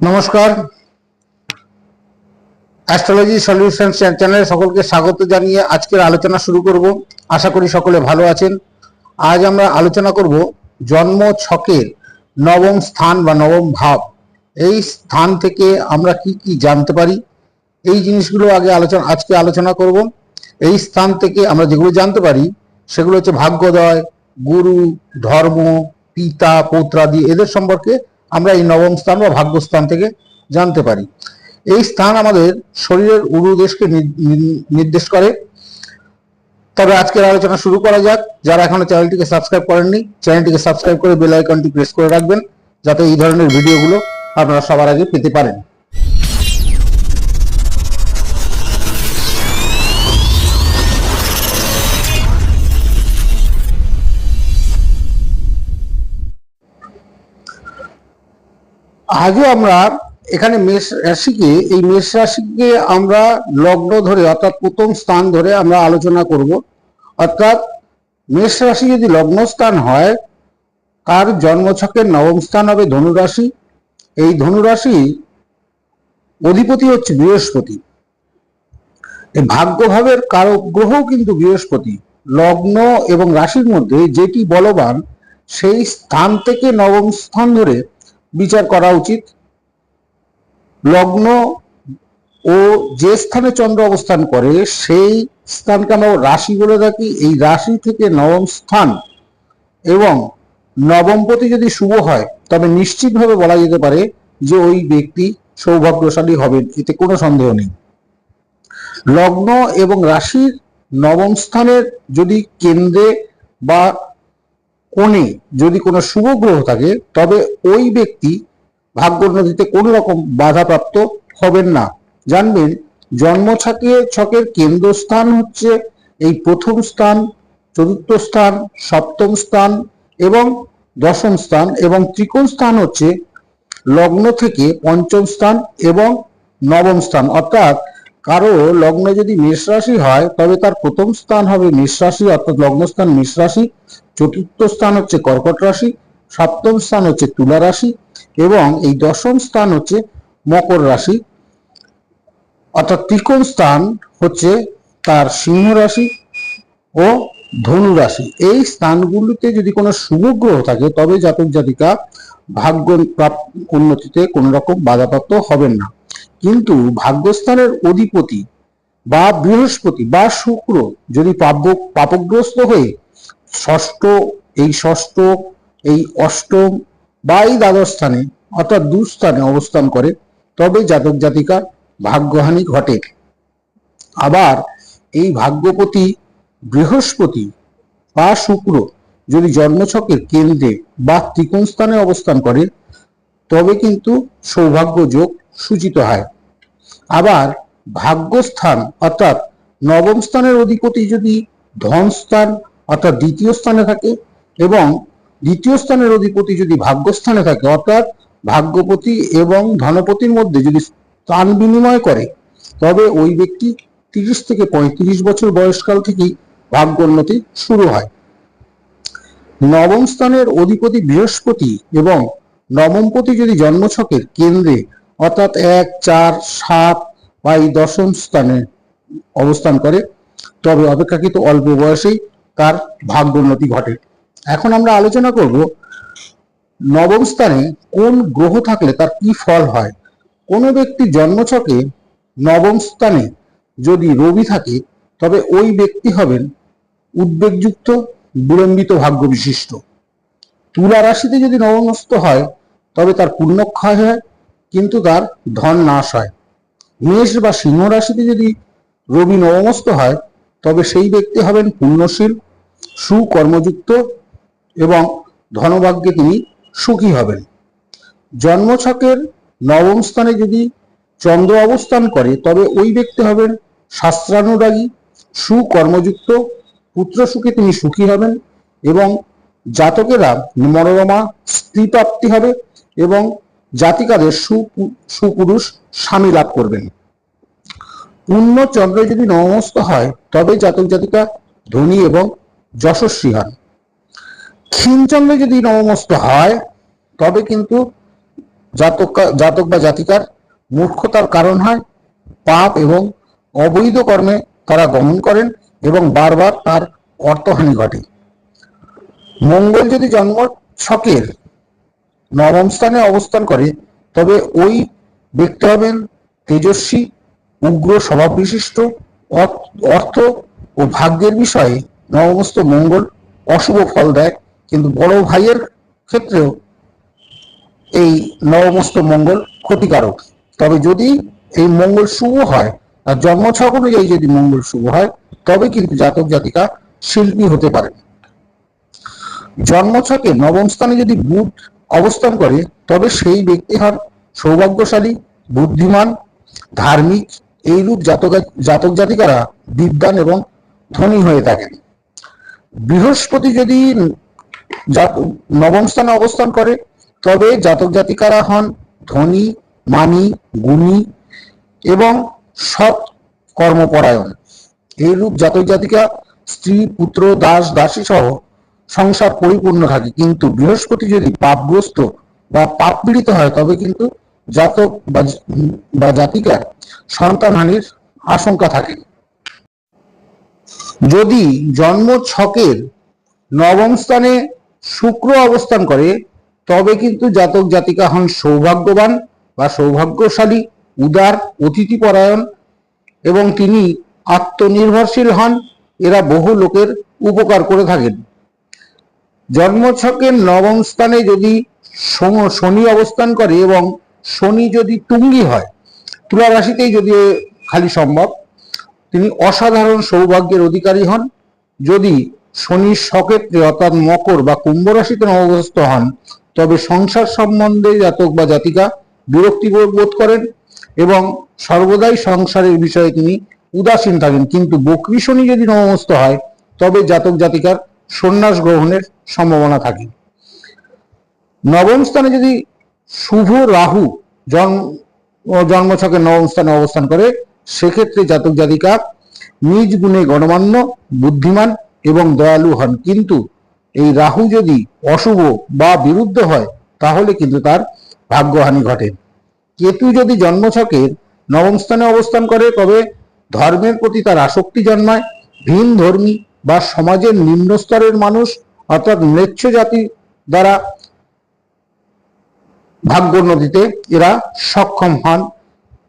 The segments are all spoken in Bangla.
নমস্কার। অ্যাস্ট্রোলজি সলিউশন চ্যানেলে সকলকে স্বাগত জানিয়ে আজকের আলোচনা শুরু করব। আশা করি সকলে ভালো আছেন। আজ আমরা আলোচনা করব জন্ম ছকের নবম স্থান বা নবম ভাব। এই স্থান থেকে আমরা কি কি জানতে পারি? এই জিনিসগুলো আগে আলোচনা, আজকে আলোচনা করব। এই স্থান থেকে আমরা যেগুলো জানতে পারি, সেগুলো হচ্ছে ভাগ্যোদয়, গুরু, ধর্ম, পিতা, পৌত্রাদি, এদের সম্পর্কে আমরা এই নবম স্থান বা ভাগ্যস্থান থেকে জানতে পারি। এই স্থান আমাদের শরীরের উরুদেশকে নির্দেশ করে। তবে আজকের আলোচনা শুরু করা যাক। যারা এখনও চ্যানেলটিকে সাবস্ক্রাইব করেননি, চ্যানেলটিকে সাবস্ক্রাইব করে বেল আইকনটি প্রেস করে রাখবেন, যাতে এই ধরনের ভিডিওগুলো আপনারা সবার আগে পেতে পারেন। আজও আমরা এখানে মেষ রাশিকে, এই মেষ রাশিকে আমরা লগ্ন ধরে অর্থাৎ প্রথম স্থান ধরে আমরা আলোচনা করব। অর্থাৎ মেষ রাশি যদি লগ্ন স্থান হয়, তার জন্মছকের নবম স্থান হবে ধনুরাশি। এই ধনুরাশি অধিপতি হচ্ছে বৃহস্পতি। ভাগ্যভাবের কারক গ্রহ কিন্তু বৃহস্পতি। লগ্ন এবং রাশির মধ্যে যেটি বলবান, সেই স্থান থেকে নবম স্থান ধরে বিচার করা উচিত। লগ্ন ও যে স্থানে চন্দ্র অবস্থান করে, সেই স্থানকে আমরা রাশি বলে থাকি। এই রাশি থেকে নবম স্থান এবং নবমপতি যদি শুভ হয়, তবে নিশ্চিতভাবে বলা যেতে পারে যে ওই ব্যক্তি সৌভাগ্যশালী হবেন, এতে কোনো সন্দেহ নেই। লগ্ন এবং রাশির নবম স্থানের যদি কেন্দ্রে বা কোণে যদি কোনো শুভ গ্রহ থাকে, তবে ওই ব্যক্তি ভাগ্যোন্নতিতে কোনো রকম বাধাপ্রাপ্ত হবেন না। জানবেন, জন্ম ছকে, ছকের কেন্দ্রস্থান হচ্ছে এই প্রথম স্থান, চতুর্থ স্থান, সপ্তম স্থান এবং দশম স্থান এবং ত্রিকোণ স্থান হচ্ছে লগ্ন থেকে পঞ্চম স্থান এবং নবম স্থান। অর্থাৎ কারও লগ্ন যদি মেষ রাশি হয়, তবে তার প্রথম স্থান হবে মেষ রাশি, অর্থাৎ লগ্ন স্থান মেষ রাশি। চতুর্থ স্থান হচ্ছে কর্কট রাশি, সপ্তম স্থান হচ্ছে তুলা রাশি এবং এই দশম স্থান হচ্ছে মকর রাশি। অর্থাৎ ত্রিকোণ স্থান হচ্ছে তার সিংহ রাশি ও ধনু রাশি। এই স্থানগুলিতে যদি কোনো শুভ গ্রহ থাকে, তবে জাতক জাতিকা ভাগ্য উন্নতিতে কোনো রকম বাধাপ্রাপ্ত হবেন না। কিন্তু ভাগ্যস্থানের অধিপতি বা বৃহস্পতি বা শুক্র যদি পাপ পাপগ্রস্ত হয়ে ষষ্ঠ, এই ষষ্ঠ, এই অষ্টম বা এই দ্বাদশ স্থানে অর্থাৎ দুস্থানে অবস্থান করে, তবে জাতক জাতিকার ভাগ্যহানি ঘটে। আবার এই ভাগ্যপতি বৃহস্পতি বা শুক্র যদি জন্মছকের কেন্দ্রে বা ত্রিকোণ স্থানে অবস্থান করে, তবে কিন্তু সৌভাগ্য যোগ সূচিত হয়। আবার ভাগ্যস্থান অর্থাৎ নবম স্থানের অধিপতি যদি ধন স্থান অর্থাৎ দ্বিতীয় স্থানে থাকে এবং দ্বিতীয় স্থানের অধিপতি যদি ভাগ্যস্থানে থাকে, অর্থাৎ ভাগ্যপতি এবং ধনপতির মধ্যে যদি স্থান বিনিময় করে, তবে ওই ব্যক্তি তিরিশ থেকে পঁয়ত্রিশ বছর বয়সকাল থেকেই ভাগ্যোন্নতি শুরু হয়। নবম স্থানের অধিপতি বৃহস্পতি এবং নবমপতি যদি জন্মছকের কেন্দ্রে, অর্থাৎ এক, চার, সাত বা এই দশম স্থানে অবস্থান করে, তবে অপেক্ষাকৃত অল্প বয়সেই তার ভাগ্যোন্নতি ঘটে। এখন আমরা আলোচনা করব নবম স্থানে কোন গ্রহ থাকলে তার কি ফল হয়। কোনো ব্যক্তি জন্মছকে নবম স্থানে যদি রবি থাকে, তবে ওই ব্যক্তি হবেন উদ্বেগযুক্ত, বিলম্বিত ভাগ্য বিশিষ্ট তুলা রাশিতে যদি নবমস্ত হয়, তবে তার পুণ্যক্ষয় হয়, কিন্তু তার ধন নাশ হয়। মেষ বা সিংহ রাশিতে যদি রবি নবমস্ত হয়, তবে সেই ব্যক্তি হবেন পুণ্যশীল সুকর্মযুক্ত এবং ধনভাগ্যে তিনি সুখী হবেন। জন্মছকের নবম স্থানে যদি চন্দ্র অবস্থান করে, তবে ওই ব্যক্তি হবেন শাস্ত্রানুরাগী, সুকর্মযুক্ত, পুত্র সুখে তিনি সুখী হবেন এবং জাতকেরা মনোরমা স্ত্রী প্রাপ্তি হবে এবং জাতিকাদের সুপুরুষ স্বামী লাভ করবেন। পূর্ণ চন্দ্র যদি নবমস্ত হয়, তবে জাতক জাতিকা ধনী এবং যশস্বী হন। ক্ষীণচন্দ্র যদি নবমস্ত হয়, তবে কিন্তু জাতক জাতক বা জাতিকার মূর্খতার কারণ হয়। পাপ এবং অবৈধ কর্মে তারা গমন করেন এবং বারবার তার অর্থহানি ঘটে। মঙ্গল যদি জন্ম ছকের নবম স্থানে অবস্থান করে, তবে ওই ব্যক্তি হবেন তেজস্বী, উগ্র স্বভাব বিশিষ্ট অর্থ- অর্থ ও ভাগ্যের বিষয়ে নবমস্ত মঙ্গল, অশুভ ফল দেয়। কিন্তু বড় ভাইয়ের ক্ষেত্রেও এই নবমস্ত মঙ্গল ক্ষতিকারক। তবে যদি এই মঙ্গল শুভ হয়, আর জন্মছক অনুযায়ী যদি মঙ্গল শুভ হয়, তবে কিন্তু জাতক জাতিকা শিল্পী হতে পারে। জন্মছকে নবম স্থানে যদি বুধ অবস্থান করে, তবে সেই ব্যক্তি হন সৌভাগ্যশালী, বুদ্ধিমান, ধার্মিক, এইরূপ জাতক জাতক জাতিকারা বিদ্যান এবং ধনী হয়ে থাকেন। বৃহস্পতি যদি নবম স্থানে অবস্থান করে, তবে জাতক জাতিকারা হন ধনী, মানি, গুণী এবং সৎ কর্মপরায়ণ। এইরূপ জাতক জাতিকা, স্ত্রী, পুত্র, দাস, দাসী সহ সংসার পরিপূর্ণ থাকে। কিন্তু বৃহস্পতি যদি পাপগ্রস্ত বা পাপ পীড়িত হয়, তবে কিন্তু জাতক বা জাতিকার সন্তানহানির আশঙ্কা থাকে। যদি জন্ম ছকের নবম স্থানে শুক্র অবস্থান করে, তবে কিন্তু জাতক জাতিকা হন সৌভাগ্যবান বা সৌভাগ্যশালী, উদার, অতিথিপরায়ণ এবং তিনি আত্মনির্ভরশীল হন। এরা বহু লোকের উপকার করে থাকেন। জন্মছকের নবম স্থানে যদি শনি অবস্থান করে এবং শনি যদি তুঙ্গি হয়, তুলা রাশিতেই যদি খালি সম্ভব। তিনি অসাধারণ সৌভাগ্যের অধিকারী হন। যদি শনির সক্ষেত্রে অর্থাৎ মকর বা কুম্ভ রাশিতে নবগ্রস্ত হন, তবে সংসার সম্বন্ধে জাতক বা জাতিকা বিরক্তি বোধ করেন এবং সর্বদাই সংসারের বিষয়ে তিনি উদাসীন থাকেন। কিন্তু বকরি শনি যদি নবমস্ত হয়, তবে জাতক জাতিকার সন্ন্যাস গ্রহণের সম্ভাবনা থাকে। নবম স্থানে যদি শুভ রাহু জন্ম, জন্মছকে নবম স্থানে অবস্থান করে সেক্ষেত্রে জাতক জাতিকা নিজ গুণে গণমান্য, বুদ্ধিমান এবং দয়ালু হন। কিন্তু এই রাহু যদি অশুভ বা বিরুদ্ধ হয়, তাহলে কিন্তু তার ভাগ্যহানি ঘটে। কেতু যদি জন্মছকের নবম স্থানে অবস্থান করে, তবে ধর্মের প্রতি তার আসক্তি জন্মায়। ভিন ধর্মী বা সমাজের নিম্ন স্তরের মানুষ অর্থাৎ ম্লেচ্ছ জাতি দ্বারা ভাগ্যোন্নতিতে এরা সক্ষম হন।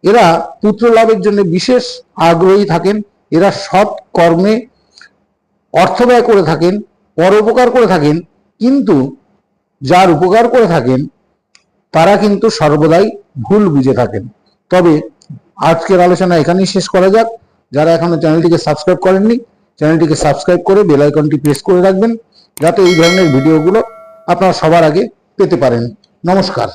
এরা পুত্র লাভের জন্য বিশেষ আগ্রহী থাকেন, এরা সৎ কর্মে অর্থ ব্যয় করে থাকেন পরোপকার করে থাকেন, কিন্তু যার উপকার করে থাকেন, তারা কিন্তু সর্বদাই ভুল বুঝে থাকেন। তবে আজকের আলোচনা এখানেই শেষ করা যাক। যারা এখনও চ্যানেলটিকে সাবস্ক্রাইব করেননি, চ্যানেলটিকে সাবস্ক্রাইব করে বেল আইকনটি প্রেস করে রাখবেন, যাতে এই ধরনের ভিডিওগুলো আপনারা সবার আগে পেতে পারেন। নমস্কার।